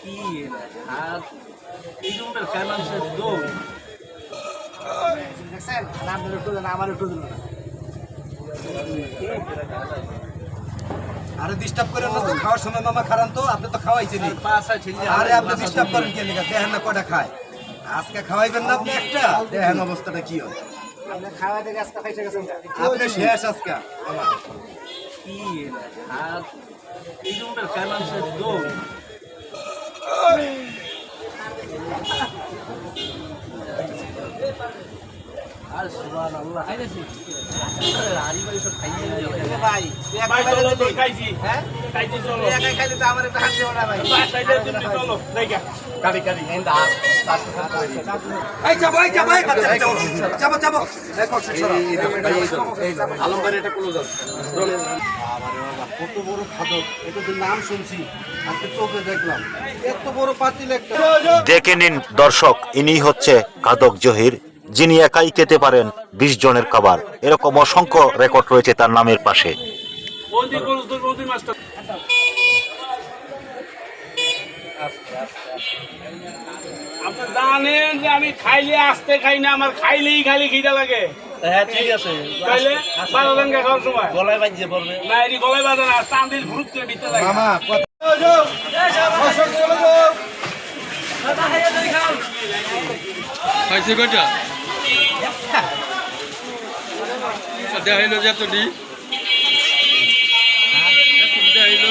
কি হাত এই রুমটার কালাম সে দৌড় দেখছেন আর আপনার একটু দেন আমার একটু দিল আরে ডিস্টার্ব করেন না তো খাওয়ার সময় মামা খারান তো আপনি তো খাওয়াইছেন আরে আপনি ডিস্টার্ব করেন কে লেখা দেখেন না কটা খায়। আজকে খাওয়াইবেন না আপনি একটা? দেখেন অবস্থাটা কি হয়। আপনি শেষ আজকে। মামা কি এই রুমটার দৌড় আর সুবহান আল্লাহ কত বড় খাদক এটা তো নাম শুনছি আজকে চোখে দেখলাম। এত বড় পাতিল একটা। দেখে নিন দর্শক ইনি হচ্ছে কাদক জহির যিনি একাই খেতে পারেন বিশ জনের খাবার। এরকম অসংখ্য রেকর্ড রয়েছে তার নামের পাশে। আপনি জানেন যে আমি খাইলে আসতে খাই না আমার খাইলেই খালি খিদা লাগে। হ্যাঁ ঠিক আছে। খাইলে বারো জন খাওয়ার সময়। গলায় বাজিয়ে পড়বে। না এটি গলায় বাজে না দিতে লাগে। মামা খাইছে কয়টা? দেখা হইল যে হইল